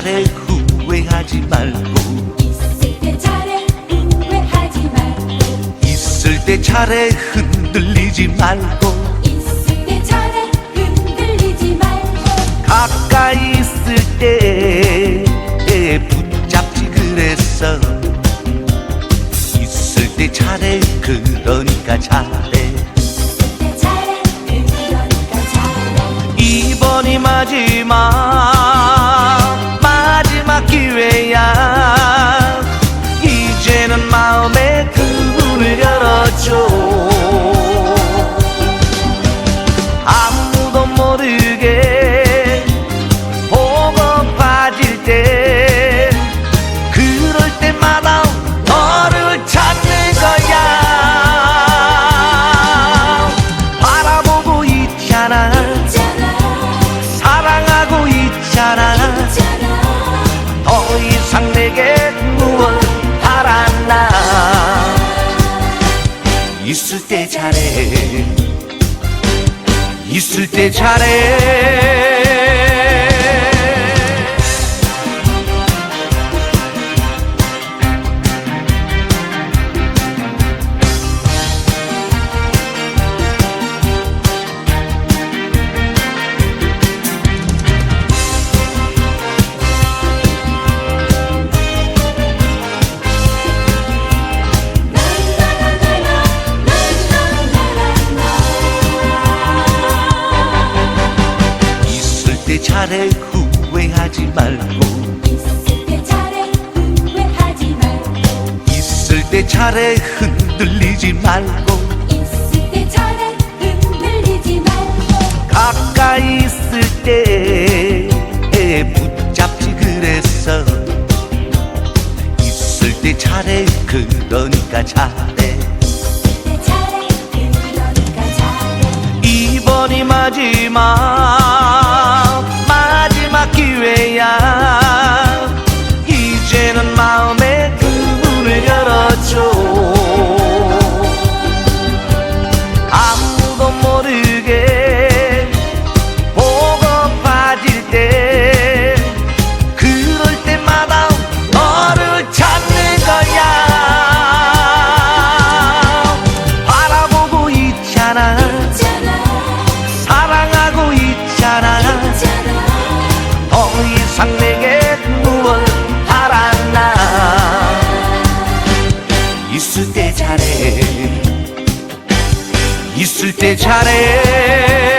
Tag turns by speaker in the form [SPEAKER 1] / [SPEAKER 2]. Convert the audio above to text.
[SPEAKER 1] 잘해 후회하지 말고
[SPEAKER 2] 있을 때 잘해 후회하지 말고
[SPEAKER 1] 있을 때 잘해 흔들리지 말고
[SPEAKER 2] 있을 때 잘해 흔들리지 말고
[SPEAKER 1] 가까이 있을 때 붙잡지 그랬어 있을 때 잘해 그러니까 잘해.
[SPEAKER 2] 있을 때 잘해 그러니까 잘해.
[SPEAKER 1] 이번이 마지막 있을 때 잘해. 있을 때 잘해 잘해 후회하지 말고.
[SPEAKER 2] 있을 때 잘해 후회하지 말고.
[SPEAKER 1] 있을 때 잘해 흔들리지 말고.
[SPEAKER 2] 있을 때 잘해 흔들리지 말고.
[SPEAKER 1] 가까이 있을 때 붙잡지 그랬어 있을 때 잘해 그러니까 잘해.
[SPEAKER 2] 있을 때 잘해 그러니까 잘해.
[SPEAKER 1] 이번이 마지막 있을 때 잘해. 있을 때 잘해